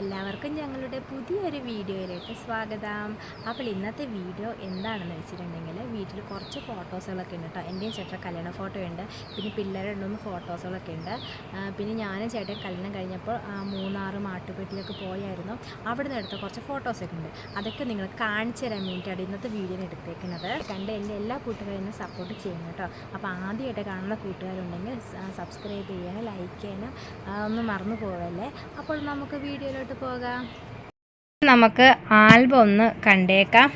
എല്ലാവർക്കും ഞങ്ങളുടെ പുതിയൊരു വീഡിയോയിലേക്ക് സ്വാഗതം. അപ്പോൾ ഇന്നത്തെ വീഡിയോ എന്താണെന്ന് വെച്ചിട്ടുണ്ടെങ്കിൽ വീട്ടിൽ കുറച്ച് ഫോട്ടോസുകളൊക്കെ ഉണ്ട് കേട്ടോ. എന്റെയും ചേട്ടൻ കല്യാണ ഫോട്ടോ ഉണ്ട് പിന്നെ പിള്ളേരുടെ ഫോട്ടോസുകളൊക്കെ ഉണ്ട്. പിന്നെ ഞാനും ചേട്ടൻ കല്യാണം കഴിഞ്ഞപ്പോൾ മൂന്നാറ് മാട്ടുപെട്ടിലൊക്കെ പോയായിരുന്നു. അവിടെ നിന്ന് എടുത്ത കുറച്ച് ഫോട്ടോസൊക്കെ ഉണ്ട്. അതൊക്കെ നിങ്ങൾ കാണിച്ചു തരാൻ വേണ്ടിയിട്ടാണ് ഇന്നത്തെ വീഡിയോ എടുത്തേക്കുന്നത്. കണ്ട് എന്റെ എല്ലാ കൂട്ടുകാരും സപ്പോർട്ട് ചെയ്യണം കേട്ടോ. അപ്പോൾ ആദ്യമായിട്ട് കാണുന്ന കൂട്ടുകാരുണ്ടെങ്കിൽ സബ്സ്ക്രൈബ് ചെയ്യാനും ലൈക്ക് ചെയ്യാനും ഒന്ന് മറന്നു പോവല്ലേ? അപ്പോൾ നമുക്ക് വീഡിയോയിലോട്ട് പോകാം. നമുക്ക് ആൽബം ഒന്ന് കണ്ടേക്കാം.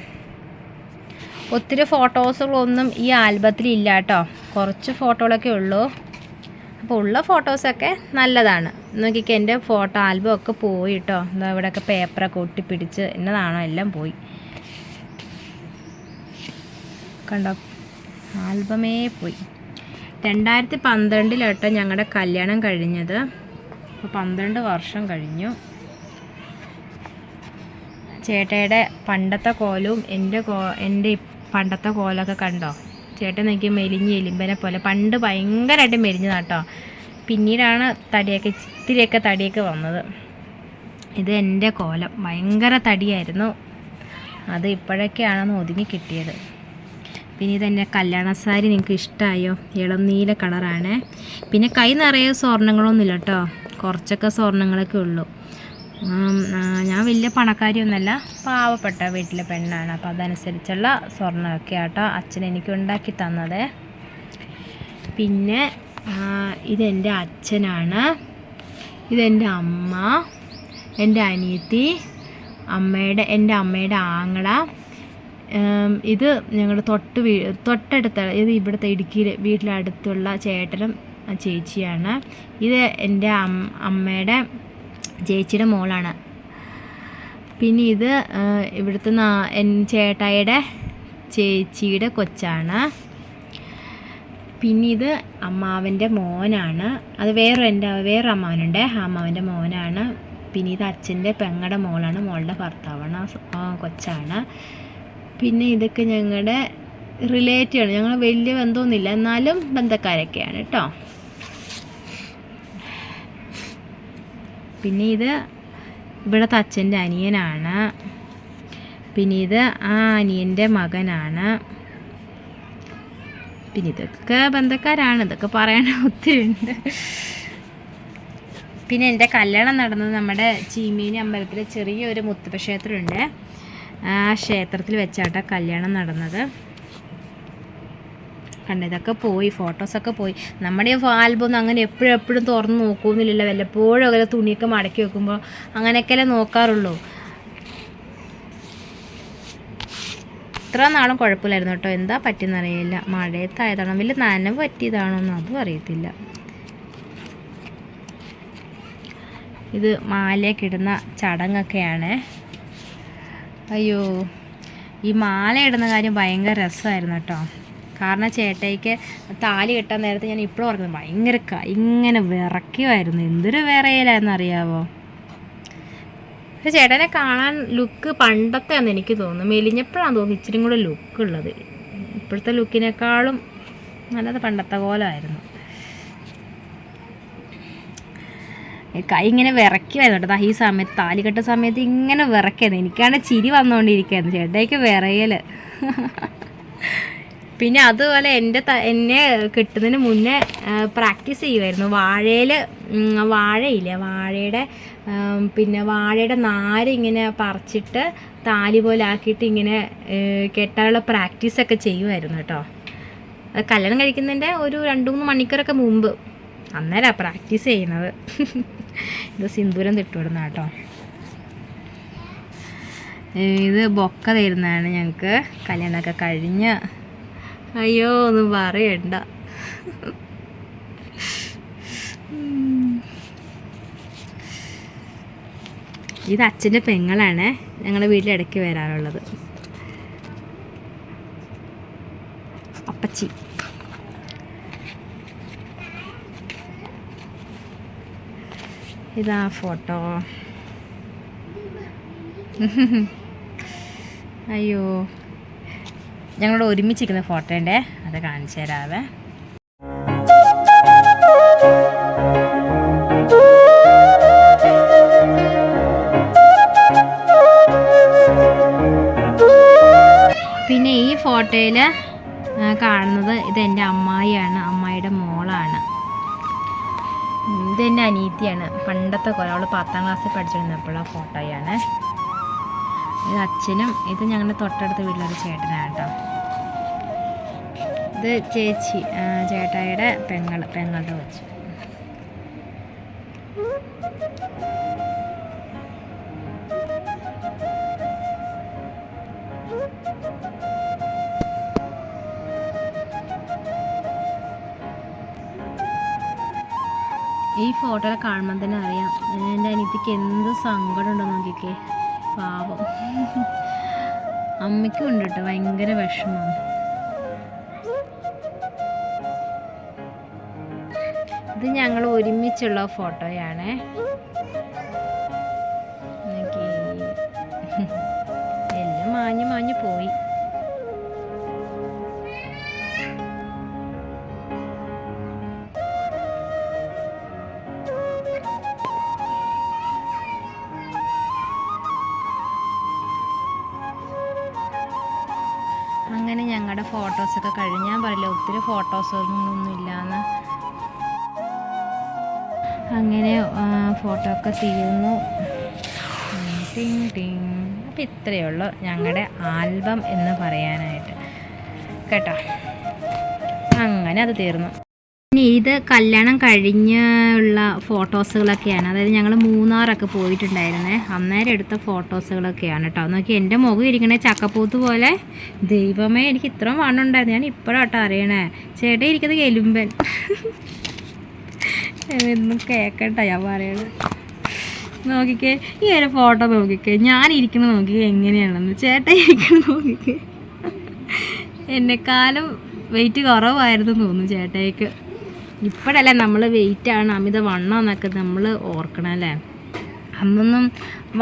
ഒത്തിരി ഫോട്ടോസുകളൊന്നും ഈ ആൽബത്തിൽ ഇല്ല കേട്ടോ. കുറച്ച് ഫോട്ടോകളൊക്കെ ഉള്ളൂ. അപ്പോൾ ഉള്ള ഫോട്ടോസൊക്കെ നല്ലതാണ്. നോക്കിക്കോ എന്റെ ഫോട്ടോ ആൽബം ഒക്കെ പോയി കേട്ടോ. എന്താ ഇവിടെയൊക്കെ പേപ്പറൊക്കെ ഒട്ടിപ്പിടിച്ച് എന്നതാണോ എല്ലാം പോയി. കണ്ടോ? ആൽബമേ പോയി. രണ്ടായിരത്തി പന്ത്രണ്ടിലോട്ടോ ഞങ്ങളുടെ കല്യാണം കഴിഞ്ഞത്. അപ്പോൾ പന്ത്രണ്ട് വർഷം കഴിഞ്ഞു. ചേട്ടയുടെ പണ്ടത്തെ കോലും എന്റെ കോ എന്റെ പണ്ടത്തെ കോലൊക്കെ കണ്ടോ? ചേട്ടൻ നോക്കി മെലിഞ്ഞ് എലിമ്പനെ പോലെ പണ്ട് ഭയങ്കരമായിട്ട് മെലിഞ്ഞതാട്ടോ. പിന്നീടാണ് തടിയൊക്കെ ഇത്തിരിയൊക്കെ തടിയൊക്കെ വന്നത്. ഇത് എന്റെ കോലം. ഭയങ്കര തടിയായിരുന്നു. അത് ഇപ്പോഴൊക്കെയാണെന്ന് ഒതുങ്ങി കിട്ടിയത്. പിന്നെ ഇതെന്റെ കല്യാണ സാരി നിങ്ങൾക്ക് ഇഷ്ടമായോ ഇളം നീല കളറാണ്. പിന്നെ കൈ നിറയെ സ്വർണങ്ങളൊന്നുമില്ല കേട്ടോ. കുറച്ചൊക്കെ സ്വർണങ്ങളൊക്കെ ഉള്ളൂ. ഞാൻ വലിയ പണക്കാരിയൊന്നുമല്ല പാവപ്പെട്ട വീട്ടിലെ പെണ്ണാണ്. അപ്പോൾ അതനുസരിച്ചുള്ള സ്വർണമൊക്കെ ആട്ടോ അച്ഛൻ എനിക്ക് ഉണ്ടാക്കി തന്നത്. പിന്നെ ഇതെന്റെ അച്ഛനാണ്. ഇതെന്റെ അമ്മ എന്റെ അനിയത്തി അമ്മയുടെ എന്റെ അമ്മയുടെ ആങ്ങള. ഇത് ഞങ്ങളുടെ തൊട്ട് വീ തൊട്ടടുത്ത ഇത് ഇവിടുത്തെ ഇടുക്കിയിൽ വീട്ടിലടുത്തുള്ള ചേട്ടനും ചേച്ചിയാണ്. ഇത് എന്റെ അമ്മയുടെ ചേച്ചിയുടെ മോളാണ്. പിന്നെ ഇത് ഇവിടുത്തെ ചേട്ടായിയുടെ ചേച്ചിയുടെ കൊച്ചാണ്. പിന്നെ ഇത് അമ്മാവന്റെ മോനാണ്. അത് വേറെ എന്റെ വേറെ അമ്മാവനുണ്ട്. അമ്മാവന്റെ മോനാണ്. പിന്നെ ഇത് അച്ഛന്റെ പെങ്ങടെ മോളാണ്. മോളുടെ ഭർത്താവാണ്. കൊച്ചാണ്. പിന്നെ ഇതൊക്കെ ഞങ്ങളുടെ റിലേറ്റീവാണ് ഞങ്ങൾ വലിയ ബന്ധമൊന്നുമില്ല. എന്നാലും ബന്ധക്കാരൊക്കെയാണ് കേട്ടോ പിന്നെ ഇത് ഇവിടുത്തെ അച്ഛന്റെ അനിയനാണ്. പിന്നെ ഇത് ആ അനിയന്റെ മകനാണ്. പിന്നെ ഇതൊക്കെ ബന്ധക്കാരാണ്. ഇതൊക്കെ പറയണ ഒത്തിരി ഉണ്ട്. പിന്നെ എന്റെ കല്യാണം നടന്നത് നമ്മുടെ ചീമേനി അമ്പലത്തിലെ ചെറിയൊരു മുത്തപ്പ ക്ഷേത്രമുണ്ട്. ആ ക്ഷേത്രത്തിൽ വെച്ചാട്ടോ കല്യാണം നടന്നത്. കണ്ട ഇതൊക്കെ പോയി ഫോട്ടോസൊക്കെ പോയി. നമ്മുടെ ആൽബം ഒന്നും അങ്ങനെ എപ്പോഴും എപ്പോഴും തുറന്ന് നോക്കുമെന്നില്ലല്ലോ വല്ലപ്പോഴും അങ്ങനെ തുണിയൊക്കെ മടക്കി വെക്കുമ്പോൾ അങ്ങനെയൊക്കെയല്ലേ നോക്കാറുള്ളൂ. ഇത്ര നാളും കുഴപ്പമില്ലായിരുന്നു കേട്ടോ. എന്താ പറ്റിയെന്നറിയില്ല. മഴയത്തായതാണോ? വലിയ നനവ് പറ്റിയതാണോ എന്ന് അതും അറിയത്തില്ല. ഇത് മാലയൊക്കെ ഇടുന്ന ചടങ്ങൊക്കെയാണ്. അയ്യോ ഈ മാല ഇടുന്ന കാര്യം ഭയങ്കര രസമായിരുന്നു കേട്ടോ. കാരണം ചേട്ടയ്ക്ക് താലി കെട്ടാൻ നേരത്തെ ഞാൻ ഇപ്പോഴും ഓർക്കുന്നു ഭയങ്കര ഇങ്ങനെ വിറയ്ക്കുമായിരുന്നു എന്തൊരു വിറയലായിരുന്നു അറിയാവോ പക്ഷെ ചേട്ടനെ കാണാൻ ലുക്ക് പണ്ടത്തെ ആണെന്ന് എനിക്ക് തോന്നുന്നു. മെലിഞ്ഞപ്പോഴാണ് തോന്നുന്നു ഇച്ചിരി കൂടെ ലുക്ക് ഉള്ളത്. ഇപ്പോഴത്തെ ലുക്കിനേക്കാളും നല്ലത് പണ്ടത്തെ പോലെ ആയിരുന്നു കൈ ഇങ്ങനെ വിറയ്ക്കുമായിരുന്നു കേട്ടോ. ഈ സമയത്ത് താലികെട്ട സമയത്ത് ഇങ്ങനെ വിറക്കായിരുന്നു എനിക്കാണ് ചിരി വന്നുകൊണ്ടിരിക്കുകയായിരുന്നു ചേട്ടയ്ക്ക് വിറയൽ പിന്നെ അതുപോലെ എന്റെ എന്നെ കിട്ടുന്നതിന് മുന്നേ പ്രാക്ടീസ് ചെയ്യുമായിരുന്നു വാഴയിൽ വാഴയില്ലേ വാഴയുടെ പിന്നെ വാഴയുടെ നാര് ഇങ്ങനെ പറിച്ചിട്ട് താലി പോലെ ആക്കിയിട്ട് ഇങ്ങനെ കെട്ടാനുള്ള പ്രാക്ടീസൊക്കെ ചെയ്യുമായിരുന്നു കേട്ടോ. കല്യാണം കഴിക്കുന്നതിന്റെ ഒരു രണ്ട് മൂന്ന് മണിക്കൂറൊക്കെ മുമ്പ്. അന്നേരമാണ് പ്രാക്ടീസ് ചെയ്യുന്നത്. ഇത് സിന്ദൂരം തിട്ടുവിടുന്ന കേട്ടോ. ഇത് ബൊക്ക തരുന്നതാണ് ഞങ്ങൾക്ക് കല്യാണമൊക്കെ കഴിഞ്ഞ് അയ്യോ ഒന്നും പറയണ്ട. ഇത് അച്ഛന്റെ പെങ്ങളാണ്. ഞങ്ങളുടെ വീട്ടിലിടയ്ക്ക് വരാറുള്ളത്. അപ്പച്ചി. ഇതാ ഫോട്ടോ. അയ്യോ. ഞങ്ങളുടെ ഒരുമിച്ചിരിക്കുന്ന ഫോട്ടോന്റെ അത് കാണിച്ചു തരാവേ. പിന്നെ ഈ ഫോട്ടോയിൽ കാണുന്നത് ഇത് അമ്മായിയാണ് അമ്മായിയുടെ മോളാണ്. ഇതെന്റെ എന്റെ അനീത്തിയാണ് പണ്ടത്തെ കൊല അവൾ പത്താം ക്ലാസ്സിൽ പഠിച്ചിരുന്നപ്പോഴുള്ള ഫോട്ടോയാണ്. ഇത് അച്ഛനും ഇത് ഞങ്ങളുടെ തൊട്ടടുത്ത വീട്ടിലൊരു ചേട്ടനാണ് കേട്ടോ. ഇത് ചേച്ചി ചേട്ടായിയുടെ പെങ്ങൾ പെങ്ങളുടെ കൊച്ചു ഈ ഫോട്ടോ കാണുമ്പോൾ തന്നെ അറിയാം എന്റെ അനിയത്തിക്ക് എന്ത് സങ്കടം നോക്കിക്കേ. പാവം. അമ്മയ്ക്കും ഉണ്ട് കേട്ടോ ഭയങ്കര വിഷമം. ഇത് ഞങ്ങൾ ഒരുമിച്ചുള്ള ഫോട്ടോയാണ്. എല്ലാം മാഞ്ഞു മാഞ്ഞു പോയി. അങ്ങനെ ഞങ്ങളുടെ ഫോട്ടോസൊക്കെ കഴിഞ്ഞ്. ഞാൻ പറയില്ല ഒത്തിരി ഫോട്ടോസൊന്നും ഇല്ലാന്ന്. അങ്ങനെ ഫോട്ടോ ഒക്കെ തീർന്നു. ടിങ് ടിങ്. അപ്പം ഇത്രയേ ഉള്ളൂ ഞങ്ങളുടെ ആൽബം എന്ന് പറയാനായിട്ട്. കേട്ടോ? അങ്ങനെ അത് തീർന്നു. ഇനി ഇത് കല്യാണം കഴിഞ്ഞുള്ള ഫോട്ടോസുകളൊക്കെയാണ്. അതായത് ഞങ്ങൾ മൂന്നാറൊക്കെ പോയിട്ടുണ്ടായിരുന്നേ. അന്നേരം എടുത്ത ഫോട്ടോസുകളൊക്കെയാണ് കേട്ടോ. നോക്കി എന്റെ മുഖം ഇരിക്കണേ ചക്കപ്പൂത്ത് പോലെ. ദൈവമേ എനിക്ക് ഇത്രയും വണ്ണുണ്ടായിരുന്നു. ഞാൻ ഇപ്പോഴാട്ടോ അറിയണേ. ചേട്ടൻ ഇരിക്കുന്നത് എലുമ്പൻ. എന്നും കേക്കട്ടെ ഞാൻ പറയണത്. നോക്കിക്കേ ഈ ഒരു ഫോട്ടോ നോക്കിക്കേ. ഞാൻ ഇരിക്കുന്നത് നോക്കിക്കേ എങ്ങനെയാണെന്ന്. ചേട്ടൻ ഇരിക്കുന്നത് നോക്കിക്കേ. എന്നെക്കാളും വെയിറ്റ് കുറവായിരുന്നു തോന്നുന്നു ചേട്ടയ്ക്ക്. ഇപ്പോഴല്ലേ നമ്മൾ വെയിറ്റാണ് അമിത വണ്ണം എന്നൊക്കെ നമ്മൾ ഓർക്കണം അല്ലേ? അന്നൊന്നും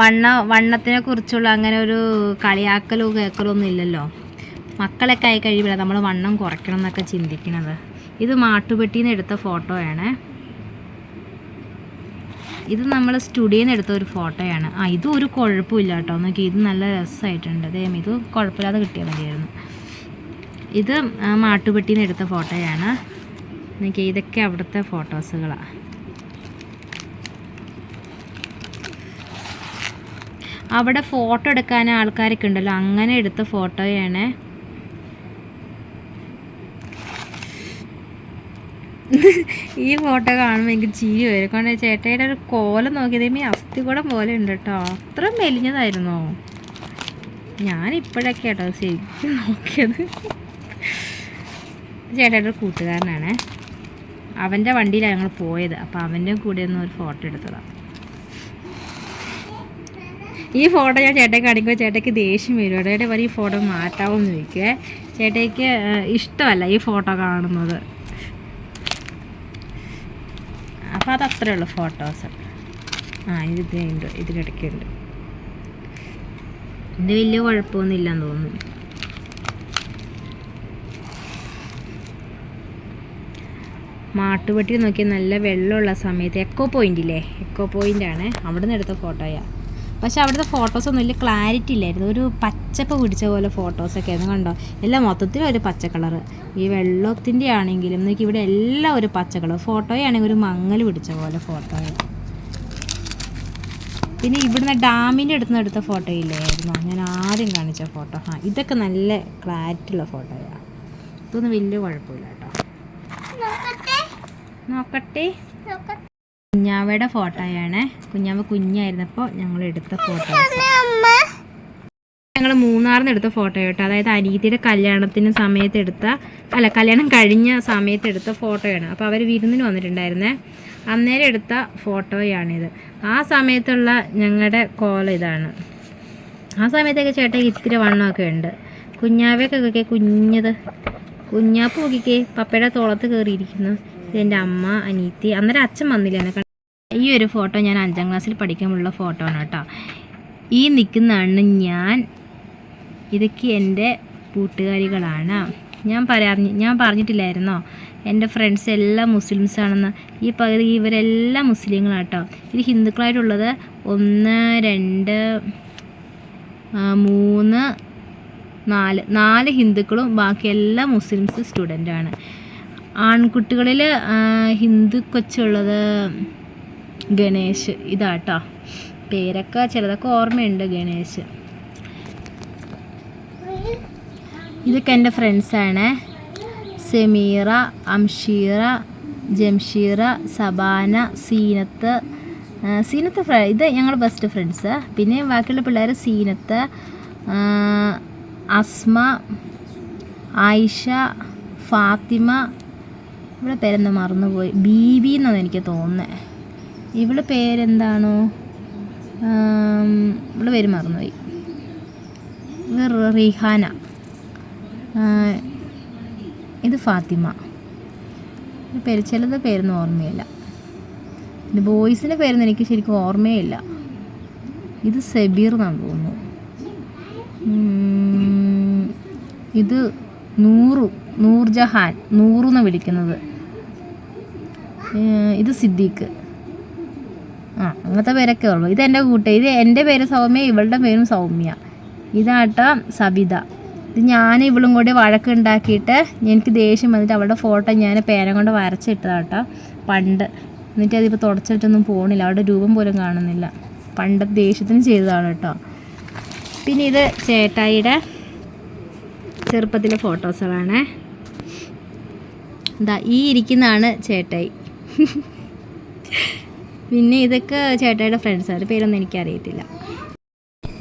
വണ്ണ വണ്ണത്തിനെ കുറിച്ചുള്ള അങ്ങനെ ഒരു കളിയാക്കലോ കേക്കലോ ഒന്നും ഇല്ലല്ലോ. മക്കളൊക്കെ ആയി കഴിയുമ്പോൾ നമ്മൾ വണ്ണം കുറയ്ക്കണം എന്നൊക്കെ ചിന്തിക്കണത്. ഇത് മാട്ടുപെട്ടിയിൽ നിന്ന് എടുത്ത ഫോട്ടോയാണ് ഇത് നമ്മൾ സ്റ്റുഡിയോയിൽ നിന്ന് എടുത്ത ഒരു ഫോട്ടോയാണ്. ആ ഇതും ഒരു കുഴപ്പമില്ല കേട്ടോ. നോക്കി ഇത് നല്ല രസമായിട്ടുണ്ട് അതേ ഇത് കുഴപ്പമില്ലാതെ കിട്ടിയാൽ മതിയായിരുന്നു. ഇത് മാട്ടുപെട്ടിയിൽ നിന്ന് എടുത്ത ഫോട്ടോയാണ്. നോക്കി ഇതൊക്കെ അവിടുത്തെ ഫോട്ടോസുകളാണ് അവിടെ ഫോട്ടോ എടുക്കാൻ ആൾക്കാരൊക്കെ ഉണ്ടല്ലോ. അങ്ങനെ എടുത്ത ഫോട്ടോയാണ്. ഈ ഫോട്ടോ കാണുമ്പോൾ എനിക്ക് ചിരി വരും. കാരണം ചേട്ടയുടെ ഒരു കോലം നോക്കിയത് അസ്ഥികുടം പോലെ ഉണ്ട് കേട്ടോ അത്ര മെലിഞ്ഞതായിരുന്നോ? ഞാനിപ്പോഴൊക്കെ കേട്ടോ ശരിക്കും നോക്കിയത്. ചേട്ടയുടെ ഒരു കൂട്ടുകാരനാണ്. അവന്റെ വണ്ടിയിലാണ് ഞങ്ങൾ പോയത്. അപ്പോൾ അവന്റെ കൂടെ ഒന്ന് ഒരു ഫോട്ടോ എടുത്തതാണ് ഈ ഫോട്ടോ ഞാൻ ചേട്ടയ്ക്ക് കാണിക്കുമ്പോൾ ചേട്ടയ്ക്ക് ദേഷ്യം വരും ചേട്ടയുടെ പറയും ഈ ഫോട്ടോ മാറ്റാമെന്ന് ചോദിക്കുക ചേട്ടയ്ക്ക് ഇഷ്ടമല്ല ഈ ഫോട്ടോ കാണുന്നത്. അപ്പോൾ അത് അത്രേ ഉള്ളൂ ഫോട്ടോസ്. ആ ഇത് ഉണ്ട്. ഇതിലിടയ്ക്കുണ്ട് ഇത് വലിയ കുഴപ്പമൊന്നും ഇല്ലെന്ന് തോന്നുന്നു. മാട്ടുപെട്ടി നോക്കി നല്ല വെള്ളമുള്ള സമയത്ത് എക്കോ പോയിന്റ് ഇല്ലേ? എക്കോ പോയിന്റ് ആണ്. അവിടെ നിന്ന് എടുത്ത ഫോട്ടോയാ പക്ഷെ അവിടുത്തെ ഫോട്ടോസൊന്നും വലിയ ക്ലാരിറ്റി ഇല്ലായിരുന്നു. ഒരു പച്ചപ്പ് പിടിച്ച പോലെ ഫോട്ടോസൊക്കെ ആയിരുന്നു കണ്ടോ? എല്ലാം മൊത്തത്തിലും ഒരു പച്ച കളർ ഈ വെള്ളത്തിന്റെ ആണെങ്കിലും നോക്കി ഇവിടെ എല്ലാം ഒരു പച്ച കളർ ഫോട്ടോയാണെങ്കിൽ ഒരു മങ്ങൽ പിടിച്ച പോലെ ഫോട്ടോ പിന്നെ ഇവിടുന്ന് ഡാമിന്റെ അടുത്ത് നിന്ന് എടുത്ത ഫോട്ടോ ഇല്ലായിരുന്നു. ഞാൻ ആദ്യം കാണിച്ച ഫോട്ടോ ആ ഇതൊക്കെ നല്ല ക്ലാരിറ്റി ഉള്ള ഫോട്ടോയാണ് ഇതൊന്നും വലിയ കുഴപ്പമില്ല കേട്ടോ. നോക്കട്ടെ. കുഞ്ഞാവയുടെ ഫോട്ടോയാണ്. കുഞ്ഞാവ കുഞ്ഞായിരുന്നപ്പോൾ ഞങ്ങൾ എടുത്ത ഫോട്ടോ. ഞങ്ങൾ മൂന്നാറിൽ നിന്ന് എടുത്ത ഫോട്ടോ കേട്ടോ. അതായത് അനീതിയുടെ കല്യാണത്തിന് സമയത്ത് എടുത്ത അല്ല കല്യാണം കഴിഞ്ഞ സമയത്ത് എടുത്ത ഫോട്ടോയാണ്. അപ്പോൾ അവർ വിരുന്നിന് വന്നിട്ടുണ്ടായിരുന്നേ. അന്നേരം എടുത്ത ഫോട്ടോയാണിത്. ആ സമയത്തുള്ള ഞങ്ങളുടെ കോൾ ഇതാണ്. ആ സമയത്തൊക്കെ ചേട്ടയ്ക്ക് ഇത്തിരി വണ്ണമൊക്കെ ഉണ്ട്. കുഞ്ഞാവയൊക്കെ കുഞ്ഞത് കുഞ്ഞാപ്പ് നോക്കിക്കേ പപ്പയുടെ തോളത്ത് കയറിയിരിക്കുന്നു ഇതെന്റെ അമ്മ അനീത്തി. അന്നേരം അച്ഛൻ വന്നില്ല എന്നെ ഈ ഒരു ഫോട്ടോ ഞാൻ അഞ്ചാം ക്ലാസ്സിൽ പഠിക്കുമ്പോഴുള്ള ഫോട്ടോ ആണ് കേട്ടോ. ഈ നിൽക്കുന്നതാണ് ഞാൻ ഇതൊക്കെ എന്റെ കൂട്ടുകാരികളാണ്. ഞാൻ പറയാ ഞാൻ പറഞ്ഞിട്ടില്ലായിരുന്നോ? എന്റെ ഫ്രണ്ട്സ് എല്ലാം മുസ്ലിംസ് ആണെന്ന്. ഈ പകുതി ഇവരെല്ലാം മുസ്ലിങ്ങളാണ് കേട്ടോ. ഇത് ഹിന്ദുക്കളായിട്ടുള്ളത് ഒന്ന് രണ്ട് മൂന്ന് നാല്. നാല് ഹിന്ദുക്കളും ബാക്കി എല്ലാ മുസ്ലിംസ് സ്റ്റുഡന്റാണ് ആൺകുട്ടികളിൽ ഹിന്ദു കൊച്ചുള്ളത് ഗണേഷ് ഇതാട്ടോ. പേരൊക്കെ ചിലതൊക്കെ ഓർമ്മയുണ്ട് ഗണേഷ് ഇതൊക്കെ എന്റെ ഫ്രണ്ട്സാണ്. സെമീറ അംഷീറ ജംഷീറ സബാന സീനത്ത്. സീനത്ത് ഫ്ര ഇത് ഞങ്ങൾ ബെസ്റ്റ് ഫ്രണ്ട്സ് പിന്നെ ബാക്കിയുള്ള പിള്ളേർ സീനത്ത് അസ്മ ആയിഷ ഫാത്തിമ. ഇവിടെ പേരെന്താ മറന്നുപോയി. ബീബി എന്നാണ് എനിക്ക് തോന്നുന്നത് ഇവൾ പേരെന്താണോ? ഇവൾ പേര് മറന്നുപോയി. റിഹാന. ഇത് ഫാത്തിമ. പേര് ചിലത് പേരൊന്നും ഓർമ്മയില്ല. പിന്നെ ബോയ്സിന്റെ പേരൊന്നും എനിക്ക് ശരിക്കും ഓർമ്മയില്ല. ഇത് സബീർ എന്നാണ് തോന്നുന്നു. ഇത് നൂറു നൂർജഹാൻ നൂറു എന്ന് വിളിക്കുന്നത്. ഇത് സിദ്ദീഖ്. ആ അങ്ങനത്തെ പേരൊക്കെ ഉള്ളൂ. ഇത് എന്റെ കൂട്ട ഇത് എന്റെ പേര് സൗമ്യ ഇവളുടെ പേരും സൗമ്യ. ഇതാട്ട സബിത ഇത് ഞാൻ ഇവളും കൂടി വഴക്കുണ്ടാക്കിയിട്ട് എനിക്ക് ദേഷ്യം വന്നിട്ട് അവളുടെ ഫോട്ടോ ഞാൻ പേന കൊണ്ട് വരച്ചിട്ടതാട്ടോ. പണ്ട്. എന്നിട്ട് അതിപ്പോൾ തുടച്ചിട്ടൊന്നും പോകണില്ല അവളുടെ രൂപം പോലും കാണുന്നില്ല. പണ്ട് ദേഷ്യത്തിന് ചെയ്തതാണ് കേട്ടോ പിന്നെ ഇത് ചേട്ടായിയുടെ ചെറുപ്പത്തിലെ ഫോട്ടോസുകളാണ്. എന്താ ഈ ഇരിക്കുന്നതാണ് ചേട്ടായി. പിന്നെ ഇതൊക്കെ ചേട്ടായിയുടെ ഫ്രണ്ട്സാണ് പേരൊന്നും എനിക്കറിയത്തില്ല.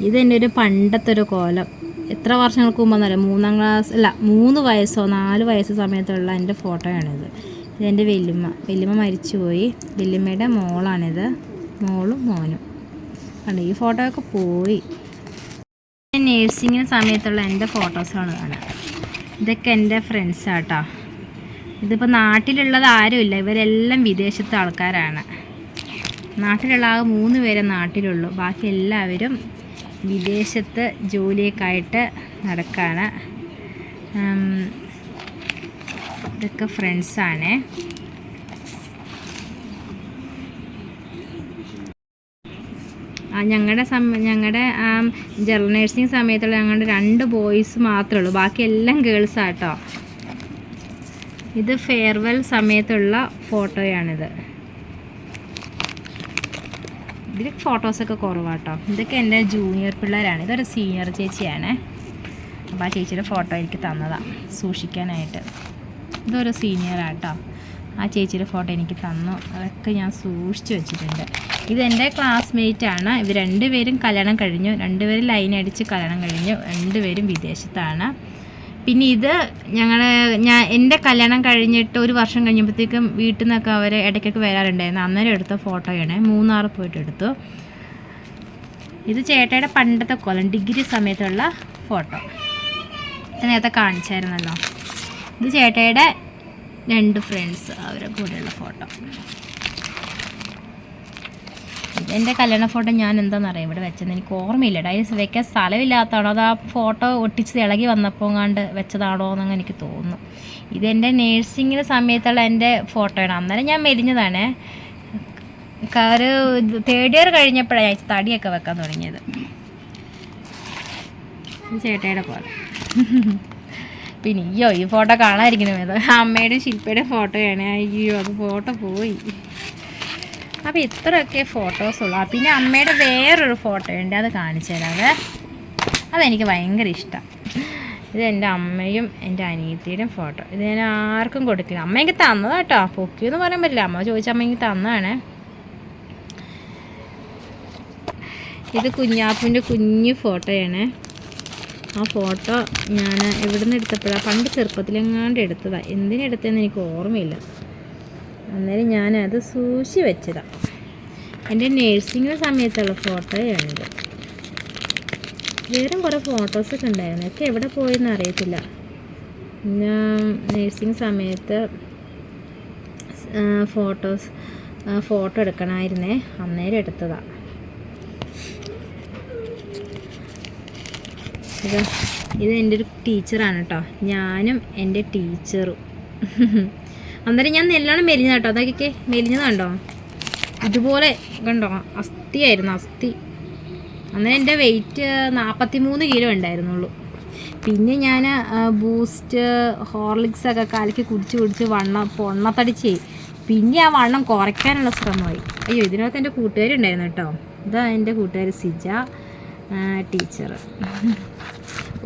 ഇതെന്റെ ഒരു പണ്ടത്തെ ഒരു കോലം. എത്ര വർഷങ്ങൾക്ക് മുമ്പെന്നറിയാം മൂന്നാം ക്ലാസ് അല്ല മൂന്ന് വയസ്സോ നാല് വയസ്സ് സമയത്തുള്ള എന്റെ ഫോട്ടോയാണിത്. ഇതെന്റെ വല്യമ്മ. വല്യമ്മ മരിച്ചുപോയി. വല്യമ്മയുടെ മോളാണിത്. മോളും മോനും. കണ്ടോ ഈ ഫോട്ടോയൊക്കെ പോയി. നേഴ്സിങ്ങിന് സമയത്തുള്ള എന്റെ ഫോട്ടോസാണ് കാണാം ഇതൊക്കെ എന്റെ ഫ്രണ്ട്സാട്ടോ ഇതിപ്പോൾ നാട്ടിലുള്ളത് ആരുമില്ല. ഇവരെല്ലാം വിദേശത്തെ ആൾക്കാരാണ്. നാട്ടിലുള്ള ആകെ മൂന്ന് പേരെ നാട്ടിലുള്ളൂ. ബാക്കി എല്ലാവരും വിദേശത്ത് ജോലിയൊക്കെ ആയിട്ട് നടക്കാണ്. ഉം, ഇതൊക്കെ ഫ്രണ്ട്സാണ് ഞങ്ങളുടെ സമ ഞങ്ങളുടെ ജനറൽ നേഴ്സിംഗ് സമയത്തുള്ള ഞങ്ങളുടെ രണ്ട് ബോയ്സ് മാത്രമേ ഉള്ളൂ ബാക്കി എല്ലാം ഗേൾസ് ആട്ടോ. ഇത് ഫെയർവെൽ സമയത്തുള്ള ഫോട്ടോയാണിത് ഇതിൽ ഫോട്ടോസൊക്കെ കുറവാട്ടോ. ഇതൊക്കെ എന്റെ ജൂനിയർ പിള്ളേരാണ്. ഇതൊരു സീനിയർ ചേച്ചിയാണ്. അപ്പോൾ ആ ചേച്ചിയുടെ ഫോട്ടോ എനിക്ക് തന്നതാണ് സൂക്ഷിക്കാനായിട്ട്. ഇതൊരു സീനിയറാട്ടോ ആ ചേച്ചിയുടെ ഫോട്ടോ എനിക്ക് തന്നു. അതൊക്കെ ഞാൻ സൂക്ഷിച്ചു വെച്ചിട്ടുണ്ട്. ഇതെന്റെ ക്ലാസ്മേറ്റ് ആണ്. ഇവർ രണ്ടുപേരും കല്യാണം കഴിഞ്ഞു. രണ്ടുപേരും ലൈൻ അടിച്ച് കല്യാണം കഴിഞ്ഞു. രണ്ടുപേരും വിദേശത്താണ്. പിന്നെ ഇത് ഞങ്ങൾ ഞാൻ എന്റെ കല്യാണം കഴിഞ്ഞിട്ട് ഒരു വർഷം കഴിഞ്ഞപ്പോഴത്തേക്കും വീട്ടിൽ നിന്നൊക്കെ അവർ ഇടയ്ക്കൊക്കെ വരാറുണ്ടായിരുന്നു. അന്നേരം എടുത്ത ഫോട്ടോയാണ് മൂന്നാർ പോയിട്ട് എടുത്തു. ഇത് ചേട്ടയുടെ പണ്ടത്തെ കൊല്ലം ഡിഗ്രി സമയത്തുള്ള ഫോട്ടോ ഇത് നേരത്തെ കാണിച്ചായിരുന്നല്ലോ. ഇത് ചേട്ടയുടെ രണ്ട് ഫ്രണ്ട്സ് അവരെ കൂടെയുള്ള ഫോട്ടോ ഇതെന്റെ കല്യാണ ഫോട്ടോ ഞാൻ എന്താണെന്നറിയാം ഇവിടെ വെച്ചെന്ന് എനിക്ക് ഓർമ്മയില്ല. ഡൈസ് വെക്കാൻ സ്ഥലമില്ലാത്തതാണോ? അത് ആ ഫോട്ടോ ഒട്ടിച്ച് ഇളകി വന്നപ്പോൾ കണ്ട് വെച്ചതാണോ എന്നങ്ങ് എനിക്ക് തോന്നുന്നു. ഇതെന്റെ നേഴ്സിങ്ങിന് സമയത്തുള്ള എന്റെ ഫോട്ടോയാണ്. അന്നേരം ഞാൻ മെലിഞ്ഞതാണ്. ഒരു തേർഡ് ഇയർ കഴിഞ്ഞപ്പോഴാണ് ഞാൻ തടിയൊക്കെ വെക്കാൻ തുടങ്ങിയത്. ചേട്ടയുടെ പോലെ. പിന്നെ അയ്യോ ഈ ഫോട്ടോ കാണാതിരിക്കണമേ അമ്മയുടെ ശില്പയുടെ ഫോട്ടോയാണ്. അയ്യോ അത് ഫോട്ടോ പോയി. അപ്പോൾ ഇത്രയൊക്കെ ഫോട്ടോസ് ഉള്ളൂ. ആ, പിന്നെ അമ്മയുടെ വേറൊരു ഫോട്ടോ ഉണ്ട്. അത് കാണിച്ചു തരാവേ അതെനിക്ക് ഭയങ്കര ഇഷ്ടം. ഇത് എന്റെ അമ്മയും എന്റെ അനിയത്തിയുടെയും ഫോട്ടോ ഇത് ഞാൻ ആർക്കും കൊടുക്കില്ല. അമ്മ എനിക്ക് തന്നതാ കേട്ടോ. പൊക്കിയെന്ന് പറയാൻ പറ്റില്ല. അമ്മ ചോദിച്ച അമ്മ എനിക്ക് തന്നതാണ്. ഇത് കുഞ്ഞാപ്പൂന്റെ കുഞ്ഞു ഫോട്ടോയാണ് ആ ഫോട്ടോ ഞാൻ എവിടെ നിന്ന് എടുത്തപ്പോഴാണ് പണ്ട് ചെറുപ്പത്തിലെങ്ങാണ്ട് എടുത്തതാണ് എന്തിനെടുത്തതെന്ന് എനിക്ക് ഓർമ്മയില്ല. അന്നേരം ഞാനത് സൂക്ഷി വെച്ചതാണ് എന്റെ നേഴ്സിംഗ് സമയത്തുള്ള ഫോട്ടോയാണിത് വേറെ കുറേ ഫോട്ടോസൊക്കെ ഉണ്ടായിരുന്നു. ഒക്കെ എവിടെ പോയെന്ന് അറിയത്തില്ല. ഞാൻ നേഴ്സിംഗ് സമയത്ത് ഫോട്ടോസ് ഫോട്ടോ എടുക്കണമായിരുന്നേ. അന്നേരം എടുത്തതാണ് ഇത് ഇത് എന്റെ ഒരു ടീച്ചറാണ് കേട്ടോ. ഞാനും എന്റെ ടീച്ചറും. അന്നേരം ഞാൻ നെല്ലാണ് മെലിഞ്ഞ കേട്ടോ. അതൊക്കെ മെലിഞ്ഞത് കണ്ടോ? ഇതുപോലെ കണ്ടോ? അസ്ഥിയായിരുന്നു അസ്ഥി. അന്നേരം എന്റെ വെയിറ്റ് നാൽപ്പത്തി മൂന്ന് കിലോ ഉണ്ടായിരുന്നുള്ളൂ. പിന്നെ ഞാൻ ബൂസ്റ്റ് ഹോർലിക്സ് ഒക്കെ കലക്കി കുടിച്ച് കുടിച്ച് വണ്ണം പൊണ്ണത്തടിച്ചേ. പിന്നെ ആ വണ്ണം കുറയ്ക്കാനുള്ള ശ്രമമായി. അയ്യോ ഇതിനകത്ത് എന്റെ കൂട്ടുകാരുണ്ടായിരുന്നു കേട്ടോ. ഇതാ എന്റെ കൂട്ടുകാർ സിജ ടീച്ചർ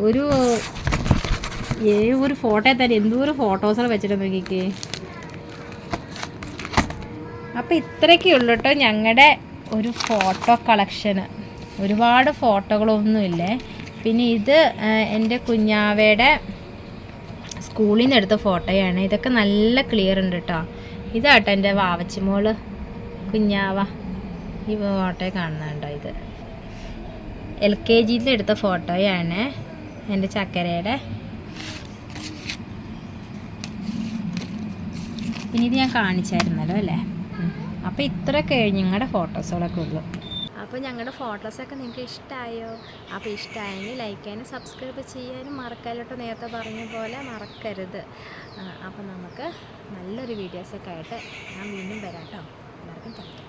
ഒരു ഏ ഒരു ഫോട്ടോ തന്നെ എന്തോരം ഫോട്ടോസുകൾ വെച്ചിട്ട് നോക്കിക്കേ അപ്പോൾ ഇത്രയൊക്കെ ഉള്ളൂ കേട്ടോ ഞങ്ങളുടെ ഒരു ഫോട്ടോ കളക്ഷന്. ഒരുപാട് ഫോട്ടോകളൊന്നുമില്ലേ? പിന്നെ ഇത് എന്റെ കുഞ്ഞാവയുടെ സ്കൂളിൽ നിന്ന് എടുത്ത ഫോട്ടോയാണ്. ഇതൊക്കെ നല്ല ക്ലിയർ ഉണ്ട് കേട്ടോ ഇതാട്ടോ എന്റെ വാവച്ചിമോൾ കുഞ്ഞാവ ഈ ഫോട്ടോ കാണുന്നുണ്ടോ ഇത്. എൽ കെ ജിയിൽ എടുത്ത ഫോട്ടോയാണ് എന്റെ ചക്കരയുടെ പിന്നെ ഇത് ഞാൻ കാണിച്ചായിരുന്നല്ലോ അല്ലേ? അപ്പോൾ ഇത്രയൊക്കെ ഞങ്ങളുടെ ഫോട്ടോസുകളൊക്കെ ഉള്ളൂ. അപ്പോൾ ഞങ്ങളുടെ ഫോട്ടോസ് ഒക്കെ നിങ്ങൾക്ക് ഇഷ്ടമായോ അപ്പോൾ ഇഷ്ടമായെങ്കിൽ ലൈക്ക് ചെയ്യാനും സബ്സ്ക്രൈബ് ചെയ്യാനും മറക്കാലോട്ടോ നേരത്തെ പറഞ്ഞ പോലെ മറക്കരുത്. അപ്പോൾ നമുക്ക് നല്ലൊരു വീഡിയോസൊക്കെ ആയിട്ട് ഞാൻ വീണ്ടും വരാം കേട്ടോ എല്ലാവർക്കും താങ്ക്